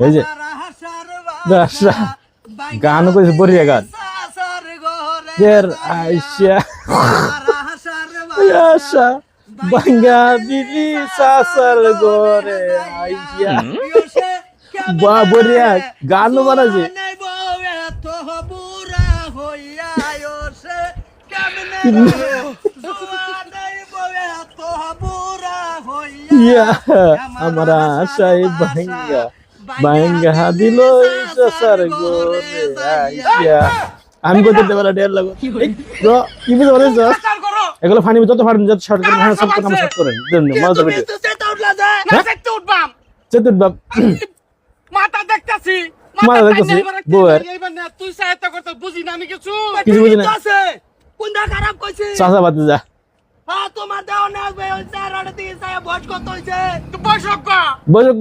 এই যে গান করেছে বরিয়া গান। গান বানাছে আমার আশাই বাঙ্গা বাঙ্গা দিল সাসার ঘরে আইসা আমি করতে দেবো না ডের লাগো। ব্রো, কি বুঝতে পারছ এগুলো ফানি যত ফানি যত শর্ট করে হ্যাঁ সব সব করেন দেন মজা ভিডিও চেতুর বাপ মাথা দেখতাছি। মাথা দেখতাছি, বউয়ের। তুই সহায়তা করতে বুঝি না আমি কিছু। কিছু বুঝি না। কোনটা খারাপ কইছে। চাচা যা। হ্যাঁ তোমার দেও না ওই চার আড়ে দিয়ে কত হইছে? তুই বসক গা। বসক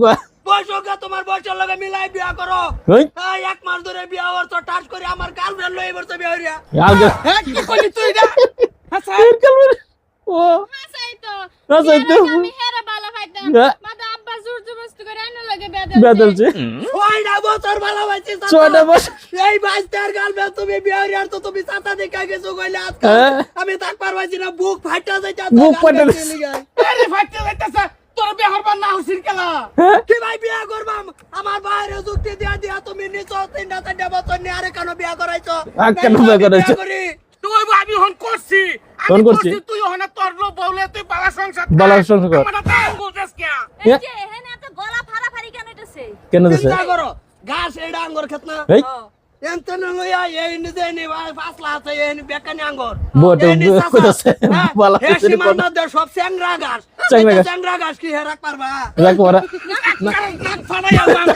গা বয়স হোক তোমার বয়সের লগে মিলাই বিয়া করো। ওই এই এক মাস ধরে বিয়া হওয়ার তো টাচ করে আমার গার্লফ্রেন্ড লই এবার তো বিয়া আগে হ্যাঁ কি করলি তুই এটা হ্যাঁ স্যার। কালবে ও। হাসাইতো হাসাইতো। আমি হেরা বালা খাইতাম হ্যাঁ। মাদা আব্বা জোর জবরদস্তি করে আইনো লাগে বেদা বেদলছে ছয়টা বছর ভালো হয়েছে ছয়টা বছর এই বাইশটার গার্লফ্রেন্ড তুমি বিয়া হইয়া তো তুমি চাচা দেখা গেছো কইলে হ্যাঁ। আমি থাক পারবাছি না বুক ফাটা যাইতা বুক ফাইটা আরে ফাটতে যাইতাছে। তোর বিয়ে না হসির কেলা? কি ভাই বিয়া করবাম? আমার বাইরে যুক্তি দিয়া দিয়া তুমি নিচ তিনটা চারটা বছর নিয়ে আরে কেন বিয়া করাইছো? কেন বিয়া করাইছো? তুই আমি হন করছি। আমি হন করছি? তুই হন তোর লো বউলে তুই বালা সংসার বালা সংসার কর। আমার তাই বলছিস কে? এই যে এখানে এত গলা ফাড়া ফাড়ি কেন হইতাছে কেন দিছে? চিন্তা করো ঘাস এটা আঙ্গর খেত না? এই? এনতে লইয়া এই নিজে নি ফাসলা আছে এই বেকানি আঙ্গর। চাচা। কইতাছে হ্যাঁ, বালা সব চ্যাংরা ঘাস চ্যাংরা ঘাস। চ্যাংরা ঘাস কি হেরাক পারবা? রাখ পড়া কাক ফাড়াইয়া বাম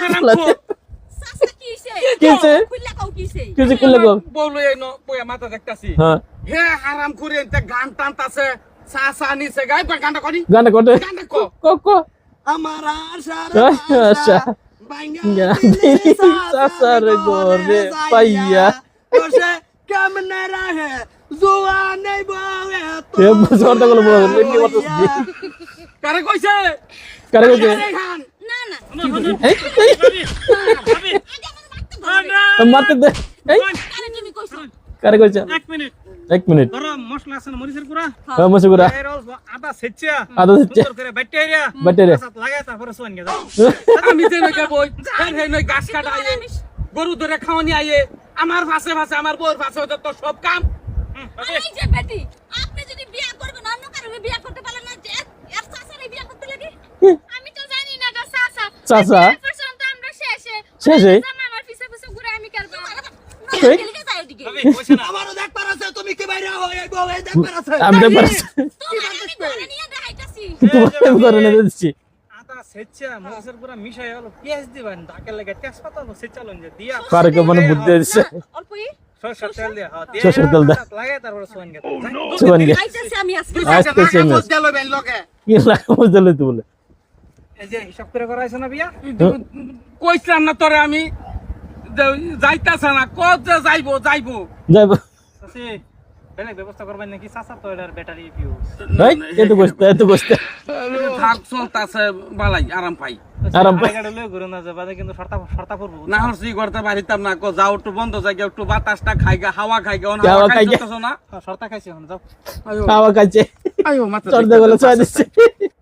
সাসা কি হইছে? কি হইছে? খুললা কও কি হইছে? কিছু করলে গো বউলে ন বইয়া মাথা দেখতাছি। হ্যাঁ। হে হারাম করে এতে গান টানতাছে চা চা নিছে গাই বা গানটা করি? গানে কোটে গানটা কো কো কো। আমার। ভাঙ্গা দিলি দিলি চাচার ঘরে পাইয়া। বসে কেমনে রাহে জোয়ানে বউয়ে তো এ বুঝতে গেল বল এমনি মত কারে কইছে কারে কইছে কারে খান না না এই এই, মারতে দে এই আরে তুমি কইছো কারে কইছে এক মিনিট এক মিনিট ধরো মশলা আছে না মরিচের গুঁড়া হ্যাঁ মসুগুরা এর অল্প আদা সেচ্চা আদা সেচ্চা। সুন্দর করে বাইটে রে বাইটে রে। আচ্ছা, লাগাই তারপরে সোয়ান গে আমি যে নই বই আর হে নই গাছ কাটা আইয়ে গরু ধরে খাওয়ানি আইয়ে আমার ভাষে ভাষে আমার বউর ভাষে হতে তো সব কাম। এই যে বেটি আপনি যদি বিয়া করবেন অন্য কারণে বিয়া করতে পারলেন না যে এর সাসারে বিয়া করতে লাগে? আমি তো জানি না গো সাসা চাচা? পর্যন্ত আমরা শেষে। শেষে? আমার পিছে পিছে ঘুরে আমি করব এই? এদিকে যাও এদিকে হবে, কইছে না। আমারও দেখবার আছে তুমি কি বাইরে হও এই বউ এই দেখবার আছে। আমি তো পারছি তোমার আমি নিয়ে দেখাইতাছি। তোমার আমি করে না দিচ্ছি। মানে বুদ্ধি সরষের তেল দিয়া হ্যাঁ, সোয়ান গে কি বলে? না কইছিলাম না তোরে আমি। যাইতাছে না কত যে যাইবো যাইবো। যাইব। বেলেগ ব্যবস্থা করবেন নাকি? চাচা তো এটার ব্যাটারি ফিউজ এই এত কষ্ট এত কষ্ট থাক চলতাছে বালাই আরাম পাই। আরাম পাই। গাড়ি লই ঘুরে না যাবা কিন্তু সরতা সরতা পড়ব না হরছি করতে পারিতাম না কো যাও একটু বন্ধ জায়গা একটু বাতাসটা খাইগা হাওয়া খাইগা অন হাওয়া। খাইগা। না? সরতা খাইছি এখন যাও। খাইছে। আয়ো মাথা গলা দিচ্ছে।